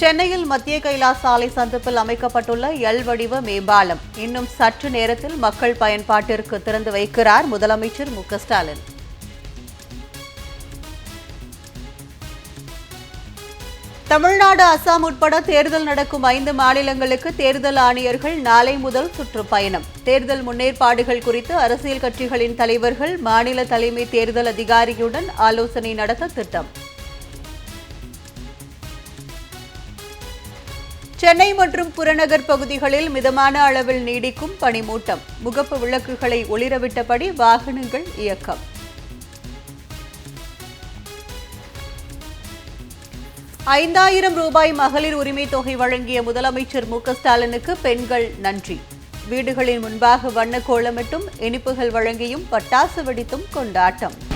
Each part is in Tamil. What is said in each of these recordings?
சென்னையில் மத்திய கைலாஸ் சாலை சந்திப்பில் அமைக்கப்பட்டுள்ள எல் வடிவ மேம்பாலம் இன்னும் சற்று நேரத்தில் மக்கள் பயன்பாட்டிற்கு திறந்து வைக்கிறார் முதலமைச்சர் மு ஸ்டாலின். தமிழ்நாடு அசாம் உட்பட தேர்தல் நடக்கும் ஐந்து மாநிலங்களுக்கு தேர்தல் ஆணையர்கள் நாளை முதல் சுற்றுப்பயணம். தேர்தல் முன்னேற்பாடுகள் குறித்து அரசியல் கட்சிகளின் தலைவர்கள் மாநில தலைமை தேர்தல் அதிகாரியுடன் ஆலோசனை நடத்த திட்டம். சென்னை மற்றும் புறநகர் பகுதிகளில் மிதமான அளவில் நீடிக்கும் பனிமூட்டம். முகப்பு விளக்குகளை ஒளிரவிட்டபடி வாகனங்கள் இயக்கம். ஐந்தாயிரம் ரூபாய் மகளிர் உரிமை தொகை வழங்கிய முதலமைச்சர் மு ஸ்டாலினுக்கு பெண்கள் நன்றி. வீடுகளின் முன்பாக வண்ண கோலமிட்டும் இனிப்புகள் வழங்கியும் பட்டாசு வெடித்தும் கொண்டாட்டம்.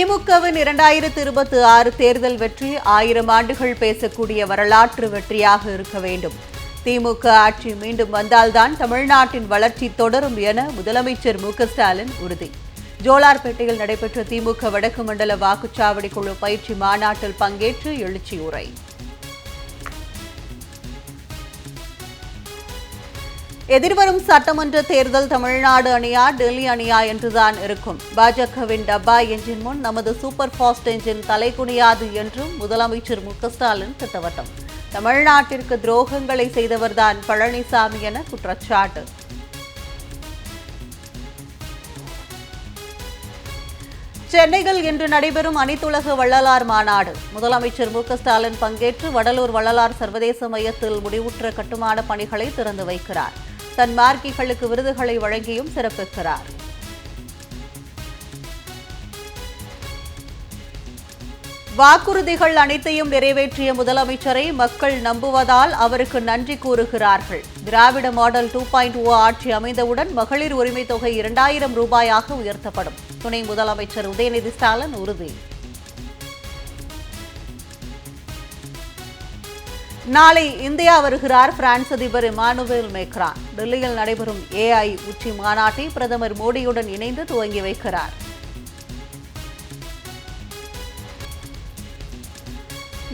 திமுகவின் இரண்டாயிரத்து இருபத்தி ஆறு தேர்தல் வெற்றி ஆயிரம் ஆண்டுகள் பேசக்கூடிய வரலாற்று வெற்றியாக இருக்க வேண்டும். திமுக ஆட்சி மீண்டும் வந்தால்தான் தமிழ்நாட்டின் வளர்ச்சி தொடரும் என முதலமைச்சர் மு ஸ்டாலின் உறுதி. ஜோலார்பேட்டையில் நடைபெற்ற திமுக வடக்கு மண்டல வாக்குச்சாவடி குழு பயிற்சி மாநாட்டில் பங்கேற்று எழுச்சி உரை எதிர்வரும் சட்டமன்ற தேர்தல் தமிழ்நாடு அணியா டெல்லி அணியா என்றுதான் இருக்கும். பாஜகவின் டப்பா என்ஜின் முன் நமது சூப்பர் ஃபாஸ்ட் என்ஜின் தலைகுனியாது என்றும் முதலமைச்சர் மு ஸ்டாலின் திட்டவட்டம். தமிழ்நாட்டிற்கு துரோகங்களை செய்தவர்தான் பழனிசாமி என குற்றச்சாட்டு. சென்னையில் இன்று நடைபெறும் அனைத்துலக வள்ளலார் மாநாடு. முதலமைச்சர் மு ஸ்டாலின் பங்கேற்று வடலூர் வள்ளலார் சர்வதேச மையத்தில் முடிவுற்ற கட்டுமான பணிகளை திறந்து வைக்கிறார். சன்மார்க்கிகளுக்கு விருதுகளை வழங்கியும் சிறப்பிக்கிறார். வாக்குறுதிகள் அனைத்தையும் நிறைவேற்றிய முதலமைச்சரை மக்கள் நம்புவதால் அவருக்கு நன்றி கூறுகிறார்கள். Dravida model two point O ஆட்சி அமைந்தவுடன் மகளிர் உரிமை தொகை இரண்டாயிரம் ரூபாயாக உயர்த்தப்படும். துணை முதலமைச்சர் உதயநிதி ஸ்டாலின் உறுதி. நாளை இந்தியா வருகிறார் பிரான்ஸ் அதிபர் இமானுவேல் மேக்ரான். டெல்லியில் நடைபெறும் ஏஐ உச்சி மாநாட்டை பிரதமர் மோடியுடன் இணைந்து துவங்கி வைக்கிறார்.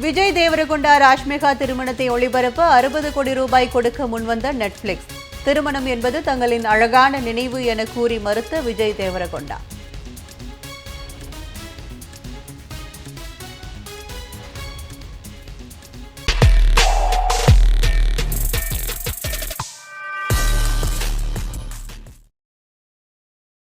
விஜய் தேவரகொண்டா ராஷ்மிகா திருமணத்தை ஒளிபரப்ப அறுபது கோடி ரூபாய் கொடுக்க முன்வந்த நெட்ஃபிளிக்ஸ். திருமணம் என்பது தங்களின் அழகான நினைவு என கூறி மறுத்த விஜய் தேவரகொண்டா.